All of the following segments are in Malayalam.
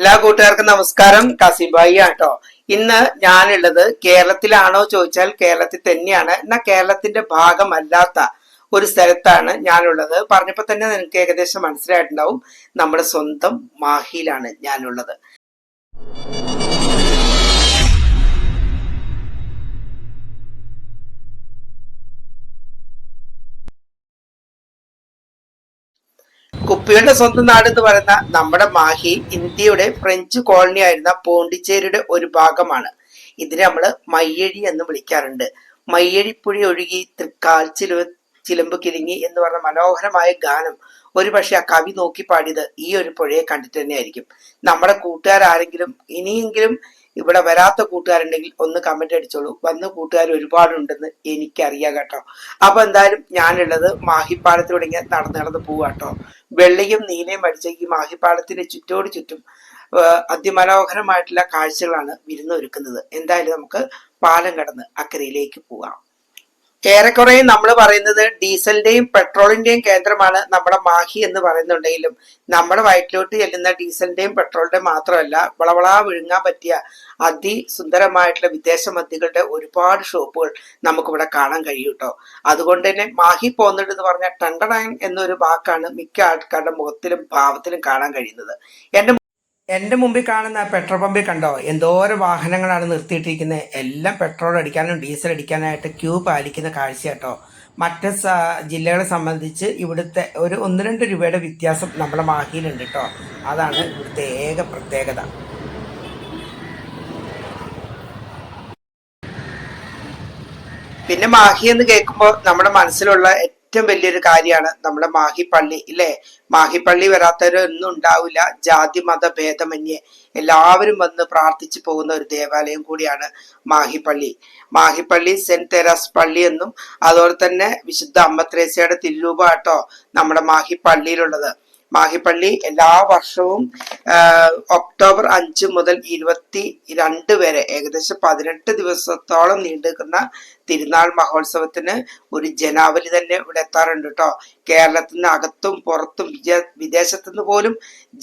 എല്ലാ കൂട്ടുകാർക്കും നമസ്കാരം. കസിബായി ആട്ടോ ഇന്ന് ഞാനുള്ളത് കേരളത്തിലാണോ ചോദിച്ചാൽ കേരളത്തിൽ തന്നെയാണ്. എന്നാൽ കേരളത്തിന്റെ ഭാഗമല്ലാത്ത ഒരു സ്ഥലത്താണ് ഞാനുള്ളത്. പറഞ്ഞപ്പോൾ തന്നെ നിങ്ങൾക്ക് ഏകദേശം മനസ്സിലായിട്ടുണ്ടാവും. നമ്മുടെ സ്വന്തം മാഹിയിലാണ് ഞാനുള്ളത്. കുപ്പിയുടെ സ്വന്തം നാട് എന്ന് പറയുന്ന നമ്മുടെ മാഹി ഇന്ത്യയുടെ ഫ്രഞ്ച് കോളനി ആയിരുന്ന പോണ്ടിച്ചേരിയുടെ ഒരു ഭാഗമാണ്. ഇതിനെ നമ്മൾ മയ്യഴി എന്ന് വിളിക്കാറുണ്ട്. മയ്യഴിപ്പുഴി ഒഴുകി തൃക്കാൽ ചിലു ചിലമ്പ് കിലുങ്ങി എന്ന് പറഞ്ഞ മനോഹരമായ ഗാനം ഒരു പക്ഷെ ആ കവി നോക്കി പാടിയത് ഈ ഒരു പുഴയെ കണ്ടിട്ട് തന്നെയായിരിക്കും. നമ്മുടെ കൂട്ടുകാരാരെങ്കിലും ഇനിയെങ്കിലും ഇവിടെ വരാത്ത കൂട്ടുകാരുണ്ടെങ്കിൽ ഒന്ന് കമന്റ് അടിച്ചോളൂ. വന്ന കൂട്ടുകാർ ഒരുപാടുണ്ടെന്ന് എനിക്കറിയാം കേട്ടോ. അപ്പൊ എന്തായാലും ഞാനുള്ളത് മാഹിപ്പാലത്തിലൂടെ ഇങ്ങനെ നടന്ന് നടന്ന് പോവാട്ടോ വെള്ളയും നീലയും അടിച്ച ഈ മാഹിപ്പാലത്തിന്റെ ചുറ്റോട് ചുറ്റും അതിമനോഹരമായിട്ടുള്ള കാഴ്ചകളാണ് വിരുന്നൊരുക്കുന്നത്. എന്തായാലും നമുക്ക് പാലം കടന്ന് അക്കരയിലേക്ക് പോകാം ഏറെക്കുറെ നമ്മൾ പറയുന്നത് ഡീസലിന്റെയും പെട്രോളിന്റെയും കേന്ദ്രമാണ് നമ്മുടെ മാഹി എന്ന് പറയുന്നുണ്ടെങ്കിലും നമ്മുടെ വയറ്റിലോട്ട് ചെല്ലുന്ന ഡീസലിന്റെയും പെട്രോളിന്റെയും മാത്രമല്ല വളവളാ വിഴുങ്ങാൻ പറ്റിയ അതിസുന്ദരമായിട്ടുള്ള വിദേശ മദ്യങ്ങളുടെ ഒരുപാട് ഷോപ്പുകൾ നമുക്കിവിടെ കാണാൻ കഴിയും കേട്ടോ അതുകൊണ്ട് തന്നെ മാഹി പോകുന്നുണ്ട് എന്ന് പറഞ്ഞാൽ ടണ്ടണാൻ എന്നൊരു വാക്കാണ് മിക്ക ആൾക്കാരുടെ മുഖത്തിലും ഭാവത്തിലും കാണാൻ കഴിയുന്നത്. എന്റെ എന്റെ മുമ്പിൽ കാണുന്ന പെട്രോൾ പമ്പിൽ കണ്ടോ? എന്തോരം വാഹനങ്ങളാണ് നിർത്തിയിട്ടിരിക്കുന്നത് എല്ലാം പെട്രോൾ അടിക്കാനും ഡീസൽ അടിക്കാനായിട്ട് ക്യൂ പാലിക്കുന്ന കാഴ്ച കേട്ടോ. മറ്റ് ജില്ലകളെ സംബന്ധിച്ച് ഇവിടുത്തെ ഒരു ഒന്ന് രണ്ട് രൂപയുടെ വ്യത്യാസം നമ്മുടെ മാഹിയിലുണ്ട് കേട്ടോ. അതാണ് ഇവിടുത്തെ ഏക പ്രത്യേകത. പിന്നെ മാഹി എന്ന് കേൾക്കുമ്പോൾ നമ്മുടെ മനസ്സിലുള്ള ഏറ്റവും വലിയൊരു കാര്യമാണ് നമ്മുടെ മാഹി പള്ളി ഇല്ലേ? മാഹി പള്ളി വരാത്തവരൊന്നും ഉണ്ടാവില്ല. ജാതി മത ഭേദമന്യേ എല്ലാവരും വന്ന് പ്രാർത്ഥിച്ചു പോകുന്ന ഒരു ദേവാലയം കൂടിയാണ് മാഹിപ്പള്ളി. മാഹിപ്പള്ളി സെന്റ് തെരസ് പള്ളി എന്നും അതുപോലെ തന്നെ വിശുദ്ധ അമ്മത്രേസയുടെ തിരുരൂപ കേട്ടോ നമ്മുടെ മാഹി പള്ളിയിലുള്ളത് മാഹിപ്പള്ളി എല്ലാ വർഷവും ഒക്ടോബർ അഞ്ച് മുതൽ ഇരുപത്തി രണ്ട് വരെ ഏകദേശം പതിനെട്ട് ദിവസത്തോളം നീണ്ടുനിൽക്കുന്ന തിരുനാൾ മഹോത്സവത്തിന് ഒരു ജനാവലി തന്നെ ഇവിടെ എത്താറുണ്ട് കേട്ടോ. കേരളത്തിൽ നിന്ന് അകത്തും പുറത്തും വിദേശത്തുനിന്ന് പോലും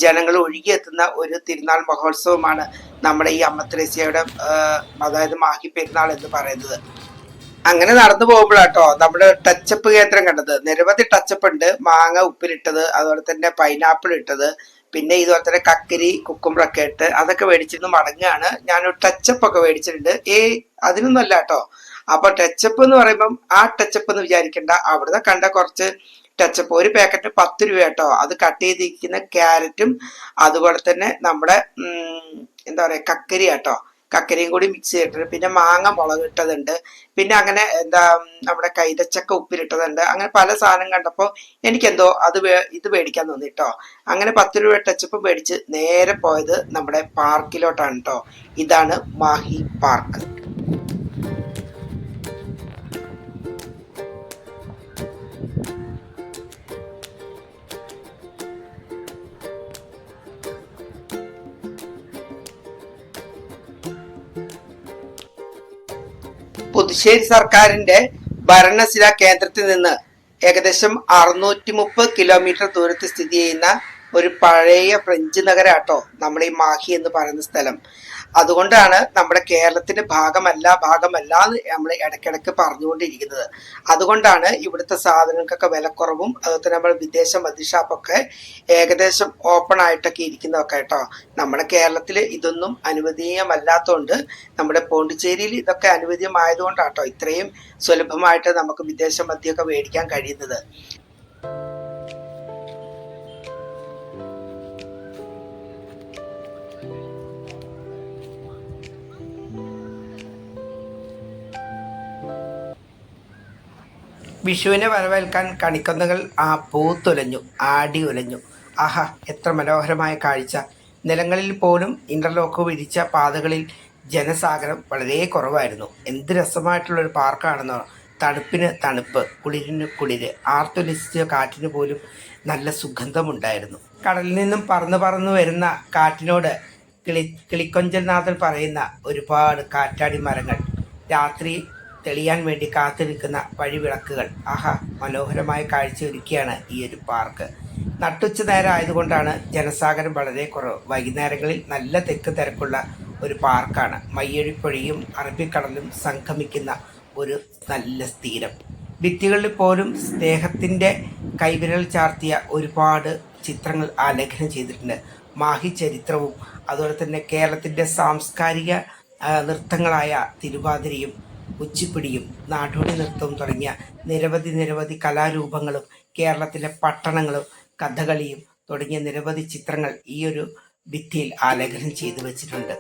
ജനങ്ങൾ ഒഴുകിയെത്തുന്ന ഒരു തിരുനാൾ മഹോത്സവമാണ് നമ്മുടെ ഈ അമ്മത്രേസ്യയുടെ അതായത് മാഹി പെരുന്നാൾ എന്ന് പറയുന്നത്. അങ്ങനെ നടന്നു പോകുമ്പോഴാട്ടോ നമ്മുടെ ടച്ചപ്പ് കേന്ദ്രം കണ്ടത്. നിരവധി ടച്ചപ്പ് ഉണ്ട്. മാങ്ങ ഉപ്പിലിട്ടത് അതുപോലെ തന്നെ പൈനാപ്പിൾ ഇട്ടത് പിന്നെ ഇതുപോലെ തന്നെ കക്കരി കുക്കുമ്പറൊക്കെ ഇട്ട് അതൊക്കെ മേടിച്ചിരുന്ന് മടങ്ങുകയാണ്. ഞാൻ ടച്ചപ്പ് ഒക്കെ മേടിച്ചിട്ടുണ്ട്. ഏ അതിനൊന്നും അല്ല കേട്ടോ അപ്പൊ ടച്ചപ്പ് എന്ന് പറയുമ്പം ആ ടച്ചപ്പ് എന്ന് വിചാരിക്കണ്ട. അവിടുന്ന് കണ്ട കുറച്ച് ടച്ചപ്പ് ഒരു പാക്കറ്റ് പത്ത് രൂപ കേട്ടോ അത് കട്ട് ചെയ്തിരിക്കുന്ന ക്യാരറ്റും അതുപോലെ തന്നെ നമ്മുടെ എന്താ പറയാ കക്കരി കേട്ടോ കക്കരിയും കൂടി മിക്സ് ചെയ്തിട്ടുണ്ട്. പിന്നെ മാങ്ങ മുളക് ഇട്ടതുണ്ട് പിന്നെ അങ്ങനെ എന്താ നമ്മുടെ കൈതച്ചക്ക ഉപ്പിലിട്ടതുണ്ട്. അങ്ങനെ പല സാധനം കണ്ടപ്പോൾ എനിക്കെന്തോ അത് ഇത് മേടിക്കാൻ തോന്നി കേട്ടോ അങ്ങനെ പത്ത് രൂപ ടച്ചപ്പ് മേടിച്ച് നേരെ പോയത് നമ്മുടെ പാർക്കിലോട്ടാണ് കേട്ടോ ഇതാണ് മാഹി പാർക്ക്. പുതുശ്ശേരി സർക്കാരിന്റെ ഭരണശില കേന്ദ്രത്തിൽ നിന്ന് ഏകദേശം അറുന്നൂറ്റി മുപ്പത് കിലോമീറ്റർ ദൂരത്ത് സ്ഥിതി ചെയ്യുന്ന ഒരു പഴയ ഫ്രഞ്ച് നഗരാട്ടോ നമ്മൾ ഈ മാഹി എന്ന് പറയുന്ന സ്ഥലം. അതുകൊണ്ടാണ് നമ്മുടെ കേരളത്തിന്റെ ഭാഗമല്ല ഭാഗമല്ല എന്ന് നമ്മൾ ഇടയ്ക്കിടയ്ക്ക് പറഞ്ഞുകൊണ്ടിരിക്കുന്നത്. അതുകൊണ്ടാണ് ഇവിടുത്തെ സാധനങ്ങൾക്കൊക്കെ വിലക്കുറവും അതുപോലെ നമ്മൾ വിദേശ മദ്യഷാപ്പൊക്കെ ഏകദേശം ഓപ്പൺ ആയിട്ടൊക്കെ ഇരിക്കുന്നതൊക്കെ കേട്ടോ. നമ്മുടെ കേരളത്തിൽ ഇതൊന്നും അനുവദീയമല്ലാത്തതുകൊണ്ട് നമ്മുടെ പോണ്ടിച്ചേരിയിൽ ഇതൊക്കെ അനുവദീയമായതുകൊണ്ടാട്ടോ ഇത്രയും സുലഭമായിട്ട് നമുക്ക് വിദേശ മദ്യമൊക്കെ മേടിക്കാൻ കഴിയുന്നത്. വിഷുവിനെ വരവേൽക്കാൻ കണിക്കൊന്നകൾ ആ പൂത്തുലഞ്ഞു ആടി ഉലഞ്ഞു. ആഹാ എത്ര മനോഹരമായ കാഴ്ച. നിലങ്ങളിൽ പോലും ഇന്റർലോക്ക് വിരിച്ച പാതകളിൽ ജനസാഗരം വളരെ കുറവായിരുന്നു. എന്ത് രസമായിട്ടുള്ളൊരു പാർക്കാണെന്നോ. തണുപ്പിന് തണുപ്പ് കുളിരിന് കുളിര് ആർത്തുലസിച്ച കാറ്റിന് പോലും നല്ല സുഗന്ധമുണ്ടായിരുന്നു. കടലിൽ നിന്നും പറന്നു പറന്നു വരുന്ന കാറ്റിനോട് കിളി കിളിക്കൊഞ്ചൽനാഥൻ പറയുന്ന ഒരുപാട് കാറ്റാടി മരങ്ങൾ. രാത്രി തെളിയാൻ വേണ്ടി കാത്തു നിൽക്കുന്ന വഴിവിളക്കുകൾ. ആഹാ മനോഹരമായ കാഴ്ച ഒരുക്കിയാണ് ഈ ഒരു പാർക്ക്. നട്ടുച്ച നേരം ആയതുകൊണ്ടാണ് ജനസാഗരം വളരെ കുറവ്. വൈകുന്നേരങ്ങളിൽ നല്ല തെക്ക് തിരക്കുള്ള ഒരു പാർക്കാണ്. മയ്യഴിപ്പുഴയും അറബിക്കടലും സംഗമിക്കുന്ന ഒരു നല്ല സ്ഥിരം. ഭിത്തികളിൽ പോലും സ്നേഹത്തിന്റെ കൈവിരൽ ചാർത്തിയ ഒരുപാട് ചിത്രങ്ങൾ ആലേഖനം ചെയ്തിട്ടുണ്ട്. മാഹി ചരിത്രവും അതുപോലെ തന്നെ കേരളത്തിന്റെ സാംസ്കാരിക നൃത്തങ്ങളായ തിരുവാതിരയും കുച്ചിപ്പിടിയും നാടോടി നൃത്തവും തുടങ്ങിയ നിരവധി നിരവധി കലാരൂപങ്ങളും കേരളത്തിലെ പട്ടണങ്ങളും കഥകളിയും തുടങ്ങിയ നിരവധി ചിത്രങ്ങൾ ഈ ഒരു ഭിത്തിയിൽ ആലേഖനം ചെയ്തു വെച്ചിട്ടുണ്ട്.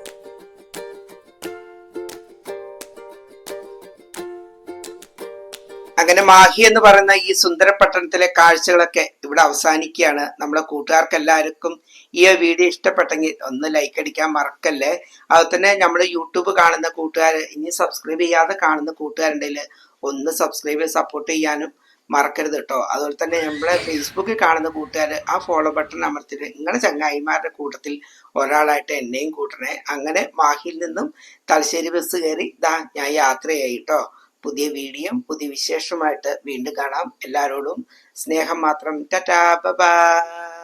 അങ്ങനെ മാഹി എന്ന് പറയുന്ന ഈ സുന്ദര പട്ടണത്തിലെ കാഴ്ചകളൊക്കെ ഇവിടെ അവസാനിക്കുകയാണ്. നമ്മുടെ കൂട്ടുകാർക്ക് എല്ലാവർക്കും ഈ വീഡിയോ ഇഷ്ടപ്പെട്ടെങ്കിൽ ഒന്ന് ലൈക്ക് അടിക്കാൻ മറക്കല്ലേ? അതുപോലെ തന്നെ നമ്മൾ യൂട്യൂബ് കാണുന്ന കൂട്ടുകാർ ഇനി സബ്സ്ക്രൈബ് ചെയ്യാതെ കാണുന്ന കൂട്ടുകാരുണ്ടെങ്കിൽ ഒന്ന് സബ്സ്ക്രൈബ് ചെയ്ത് സപ്പോർട്ട് ചെയ്യാനും മറക്കരുത് കേട്ടോ. അതുപോലെ തന്നെ നമ്മളെ ഫേസ്ബുക്കിൽ കാണുന്ന കൂട്ടുകാർ ആ ഫോളോ ബട്ടൺ അമർത്തിട്ട് നിങ്ങളുടെ ചങ്ങായിമാരുടെ കൂട്ടത്തിൽ ഒരാളായിട്ട് എന്നെയും കൂട്ടണേ. അങ്ങനെ മാഹിയിൽ നിന്നും തലശ്ശേരി ബസ് കയറി ഇതാ ഞാൻ യാത്രയായി കേട്ടോ. പുതിയ വീഡിയോ പുതിയ വിശേഷമായിട്ട് വീണ്ടും കാണാം. എല്ലാവരോടും സ്നേഹം മാത്രം. Tata bye